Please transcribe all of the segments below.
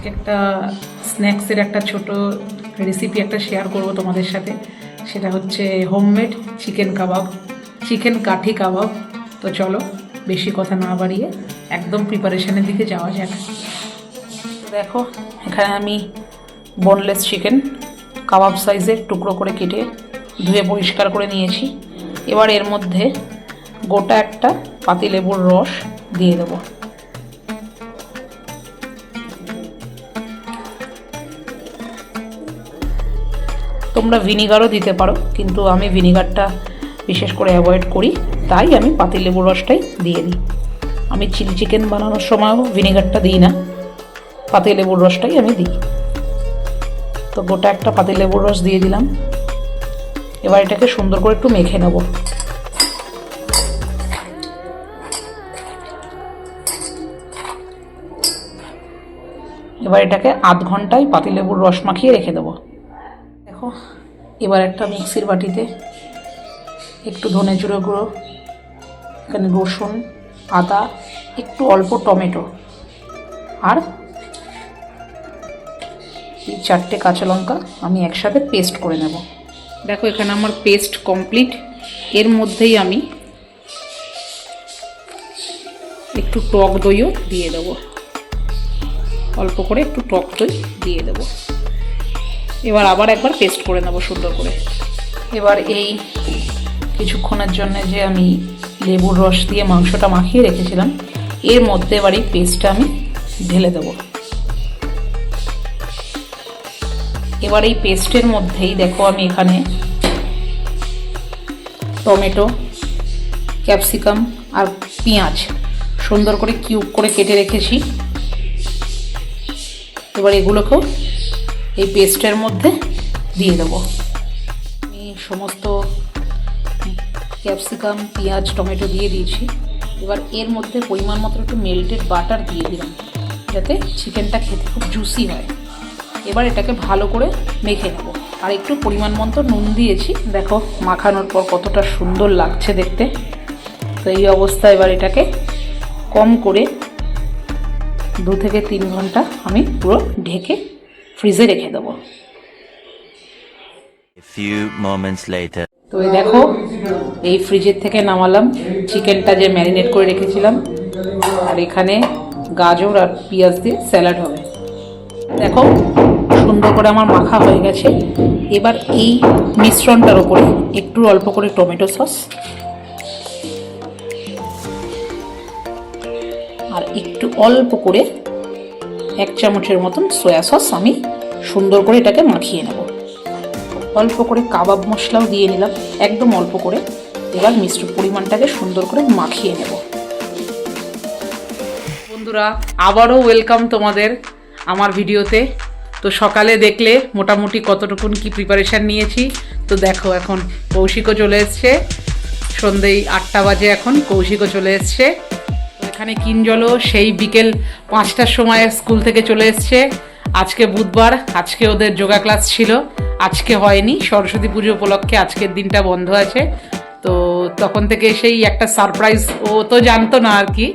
আজকে একটা স্ন্যাক্সের একটা ছোট রেসিপি একটা শেয়ার করব তোমাদের সাথে। সেটা হচ্ছে হোমমেড চিকেন কাবাব চিকেন কাঠি কাবাব তো চলো, বেশি কথা না বাড়িয়ে একদম প্রিপারেশনের দিকে যাওয়া যাক। দেখো, এখানে আমি বোনলেস চিকেন কাবাব সাইজের টুকরো করে কেটে ধুয়ে পরিষ্কার করে নিয়েছি। এবার এর মধ্যে গোটা একটা পাতিলেবুর রস দিয়ে দেবো। তোমরা ভিনিগারও দিতে পারো, কিন্তু আমি ভিনিগারটা বিশেষ করে অ্যাভয়েড করি, তাই আমি পাতিলেবুর রসটাই দিয়ে দিই। আমি চিলি চিকেন বানানোর সময়ও ভিনিগারটা দিই না, পাতিলেবুর রসটাই আমি দিই। তো গোটা একটা পাতিলেবুর রস দিয়ে দিলাম। এবার এটাকে সুন্দর করে একটু মেখে নেব। এবার এটাকে আধ ঘন্টায় পাতিলেবুর রস মাখিয়ে রেখে দেবো। দেখো এবার একটা মিক্সির বাটিতে একটু ধনে জিরে গুঁড়ো, এখানে রসুন, আদা, একটু অল্প টমেটো আর এই চারটে কাঁচা লঙ্কা আমি একসাথে পেস্ট করে নেব। দেখো এখানে আমার পেস্ট কমপ্লিট। এর মধ্যেই আমি একটু টক দইও দিয়ে দেবো। অল্প করে একটু টক দই দিয়ে দেবো। এবার আবার একবার পেস্ট করে নেব সুন্দর করে। এবার এই কিছুক্ষণের জন্য যে আমি লেবুর রস দিয়ে মাংসটা মাখিয়ে রেখেছিলাম, এর মধ্যে এবার এই পেস্টটা আমি ঢেলে দেবো। এবার এই পেস্টের মধ্যেই দেখো আমি এখানে টমেটো, ক্যাপসিকাম আর পেঁয়াজ সুন্দর করে কিউব করে কেটে রেখেছি। এবার এগুলোকেও এই পেস্টের মধ্যে দিয়ে দেবো। আমি সমস্ত ক্যাপসিকাম, পেঁয়াজ, টমেটো দিয়ে দিয়েছি। এবার এর মধ্যে পরিমাণ মতো একটু মেল্টেড বাটার দিয়ে দিলাম, যাতে চিকেনটা খেতে খুব জুসি হয়। এবার এটাকে ভালো করে মেখে নেব। আর একটু পরিমাণ মতো নুন দিয়েছি। দেখো, মাখানোর পর কতটা সুন্দর লাগছে দেখতে। তো এই অবস্থায় এবার এটাকে কম করে দু থেকে তিন ঘণ্টা আমি পুরো ঢেকে ফ্রিজে রেখে দেবো. তো এই দেখো এই ফ্রিজের থেকে নামালাম। চিকেনটা যে ম্যারিনেট করে রেখেছিলাম আর এখানে গাজর আর পেঁয়াজ দিয়ে স্যালাড হবে। দেখো সুন্দর করে আমার মাখা হয়ে গেছে। এবার এই মিশ্রণটার ওপরে একটু অল্প করে টমেটো সস। আর একটু অল্প করে এক চামচের মতন সয়া সস আমি সুন্দর করে এটাকে মাখিয়ে নেব। অল্প করে কাবাব মশলাও দিয়ে নিলাম, একদম অল্প করে। এবার মিশ্র পরিমাণটাকে সুন্দর করে মাখিয়ে নেব। বন্ধুরা, আবারও ওয়েলকাম তোমাদের আমার ভিডিওতে। তো সকালে দেখলে মোটামুটি কতটুকুন কি প্রিপারেশান নিয়েছি। তো দেখো এখন কৌশিকও চলে এসছে। সন্ধ্যেই আটটা বাজে এখন কৌশিকও চলে এসছে। এখানে কিনজলও সেই বিকেল পাঁচটার সময় স্কুল থেকে চলে এসছে। আজকে বুধবার, আজকে ওদের যোগা ক্লাস ছিল। আজকে হয়নি, সরস্বতী পুজো উপলক্ষে আজকের দিনটা বন্ধ আছে। তো তখন থেকে সেই একটা সারপ্রাইজ ও তো জানতো না আর কি।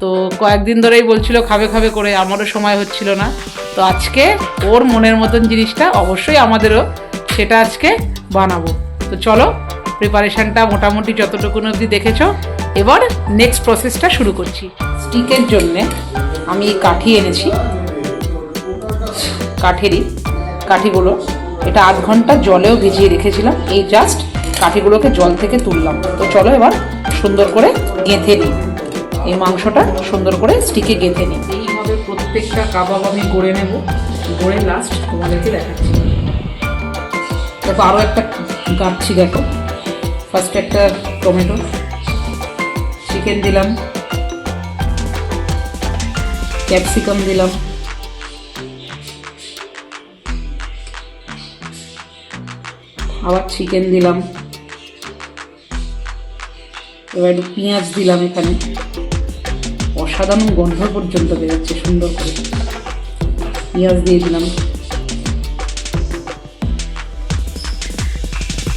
তো কয়েকদিন ধরেই বলছিল, খাবে খাবে করে, আমারও সময় হচ্ছিল না। তো আজকে ওর মনের মতন জিনিসটা অবশ্যই আমাদেরও সেটা আজকে বানাবো। তো চলো প্রিপারেশনটা মোটামুটি যতটুকু অবধি দেখেছ এবার নেক্সট প্রসেসটা শুরু করছি। স্টিকের জন্যে আমি কাঠি এনেছি। কাঠেরই, কাঠিগুলো। এটা আধ ঘণ্টা জলেও ভিজিয়ে রেখেছিলাম। এই জাস্ট কাঠিগুলোকে জল থেকে তুললাম। তো চলো এবার সুন্দর করে গেঁথে নিই। এই মাংসটা সুন্দর করে স্টিকে গেঁথে নিই। এইভাবে প্রত্যেকটা কাবাব আমি গড়ে নেব। গড়ে লাস্ট তোমাদেরকে দেখাচ্ছি। দেখো আরও একটা কাটছি দেখো। ফার্স্ট একটা টমেটো। চিকেন দিলাম। ক্যাপসিকাম দিলাম। আবার চিকেন দিলাম। এবার একটু পেঁয়াজ দিলাম এখানে। অসাধারণ গন্ধ পর্যন্ত বেরোচ্ছে সুন্দর করে। পেঁয়াজ দিয়ে দিলাম।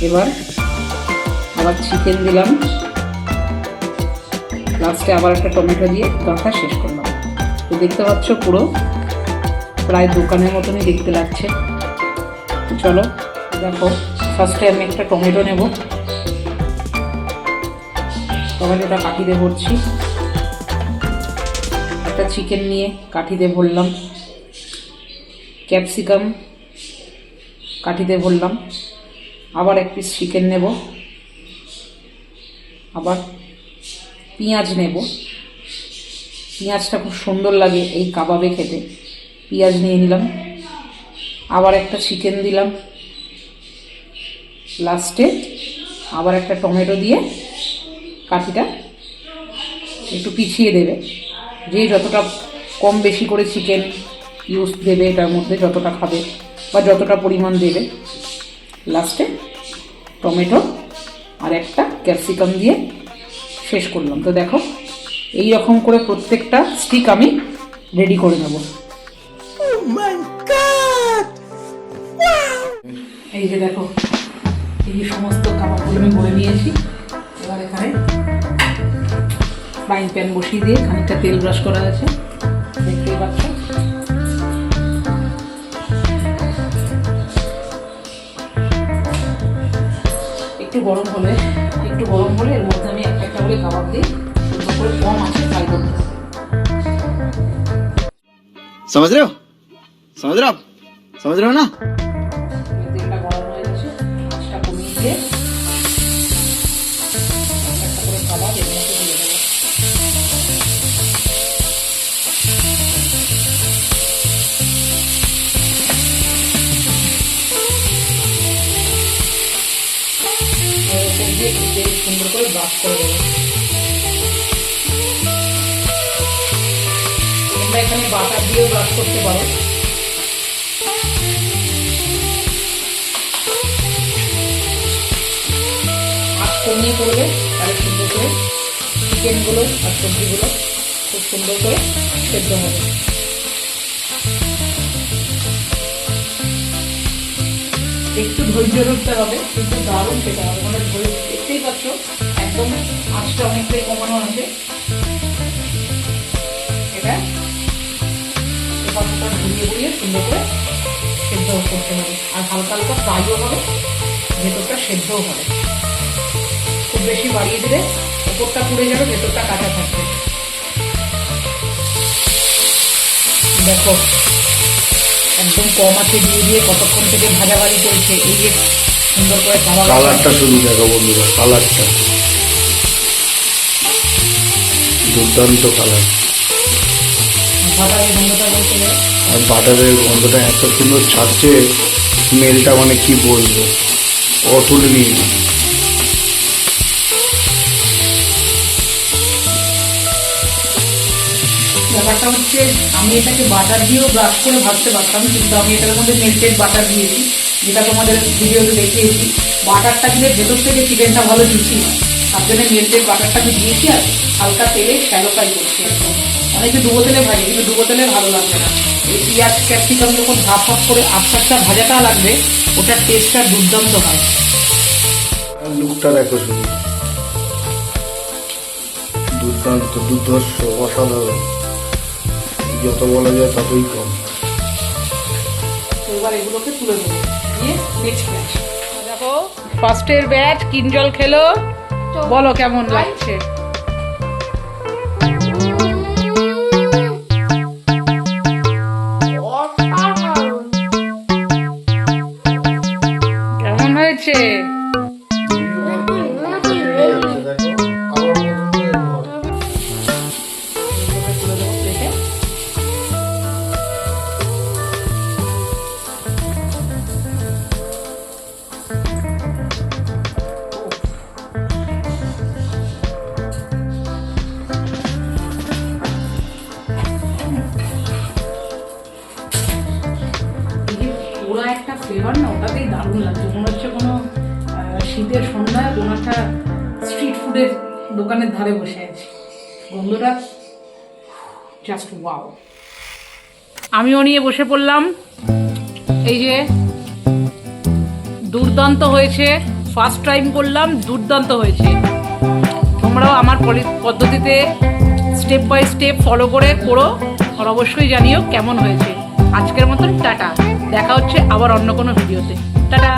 এবার আবার চিকেন দিলাম। লাস্টে আবার একটা টমেটো দিয়ে গাঁথা শেষ করলাম। তো দেখতে পাচ্ছ পুরো প্রায় দোকানের মতনই দেখতে লাগছে। চলো, দেখো ফার্স্টে আমি একটা টমেটো নেব। টমেটোটা কাঠিতে ভরছি। একটা চিকেন নিয়ে কাঠিতে ভরলাম। ক্যাপসিকাম কাঠিতে ভরলাম। আবার এক পিস চিকেন নেব। আবার পেঁয়াজ নেব। পেঁয়াজটা খুব সুন্দর লাগে এই কাবাবে খেতে। পেঁয়াজ নিয়ে নিলাম। আবার একটা চিকেন দিলাম। লাস্টে আবার একটা টমেটো দিয়ে কাঠিটা একটু পিছিয়ে দেবে। যে যতটা কম বেশি করে চিকেন ইউজ দেবে এটার মধ্যে যতটা খাবে বা যতটা পরিমাণ দেবে। লাস্টে টমেটো আর একটা ক্যাপসিকাম দিয়ে শেষ করলাম। তো দেখো এই রকম করে প্রত্যেকটা স্টিক আমি রেডি করে নেব। এই যে দেখো এই সমস্ত কাবাবগুলো আমি করে নিয়েছি। এবার এখানে ফ্রাইং প্যান বসিয়ে দিয়ে খানিকটা তেল ব্রাশ করা আছে। দেখতেই পাচ্ছ? একটু গরম হলে একটু গরম হলে এর মধ্যে আমি করে কাবাব দিই সুন্দর করে কম আছে ফ্রাই করতে হবে। समझ रहे हो समझ रहे हो आप समझ रहे हो ना এবার তেলটা গরম হয়ে গেছে আঁচটা কমিয়ে দিয়ে একটা একটা করে কাবাব এর মধ্যে দিয়ে দেবো সুন্দর করে তোমরা এখানে বাটার দিয়েও ব্রাশ করতে পারো। কমিয়ে করবে, তাহলে সুন্দর করে চিকেনগুলো আর সবজিগুলো খুব সুন্দর করে সেদ্ধ হবে। একটু ধৈর্য ধরতে হবে, কিন্তু দারুণ খেতে হবে। মানে ধৈর্য দেখতেই পাচ্ছ একদম আঁচটা অনেকটাই কমানো আছে। এটা এপাশটা ঘুরিয়ে ঘুরিয়ে সুন্দর করে সেদ্ধ করতে হবে। আর হালকা হালকা ফ্রাইও হবে, ভেতরটা সেদ্ধও হবে। খুব বেশি বাড়িয়ে দিলে ওপরটা পুড়ে যাবে, ভেতরটা কাঁচা থাকবে। দেখো, একদম কম আছে দিয়ে দিয়ে কতক্ষণ থেকে ভাজা ভাজি চলছে, এই যে সুন্দর করে কালারটা শুধু দেখো বন্ধুরা কালারটা দুর্দান্ত কালার আর বাটারের গন্ধটা এত সুন্দর ছাড়ছে স্মেলটা মানে কি বলব? অতুলনীয় ব্যাপারটা হচ্ছে আমি এটাকে বাটার দিয়েও ব্রাশ করে ভাজতে পারতাম কিন্তু আমি এটার মধ্যে মেল্টেড বাটার দিয়েছি যেটা তোমাদের ভিডিওতে দেখিয়েছি। বাটারটা দিলে ভেতর থেকে চিকেনটা ভালো জুসি হয়। তার জন্য মেল্টেড বাটারটা আমি দিয়েছি আর হালকা তেলে শ্যালো ফ্রাই করছি অনেকে ডুবো তেলে ভাজি কিন্তু ডুবো তেলে ভালো লাগবে না। এই পেঁয়াজ ক্যাপসিকাম যখন হাফ ভাপ করে আস্তে আস্তে ভাজাটা লাগবে ওটার টেস্টটা দুর্দান্ত হয়। আর লুকটা দেখো শুধু। দুর্দান্ত দুর্ধর্ষ অসাধারণ। যত বলা যায় ততই কম। এবার এগুলোকে তুলে দেবো নেক্সট ব্যাচ দেখো ফার্স্টের ব্যাচ কিনজল খেলো। বলো কেমন লাগছে? ফ্লেভার না, ওটাতেই দারুণ লাগছে। মনে হচ্ছে কোনো শীতের সন্ধ্যায় কোনো একটা স্ট্রিট ফুডের দোকানের ধারে বসে আছি। গন্ধটা জাস্ট ওয়াও আমিও নিয়ে বসে পড়লাম। এই যে, দুর্দান্ত হয়েছে। ফার্স্ট টাইম করলাম, দুর্দান্ত হয়েছে। তোমরাও আমার পদ্ধতিতে স্টেপ বাই স্টেপ ফলো করে করো। আর অবশ্যই জানিও কেমন হয়েছে। আজকের মতন টাটা। দেখা হচ্ছে আবার অন্য কোনো ভিডিওতে। টাটা!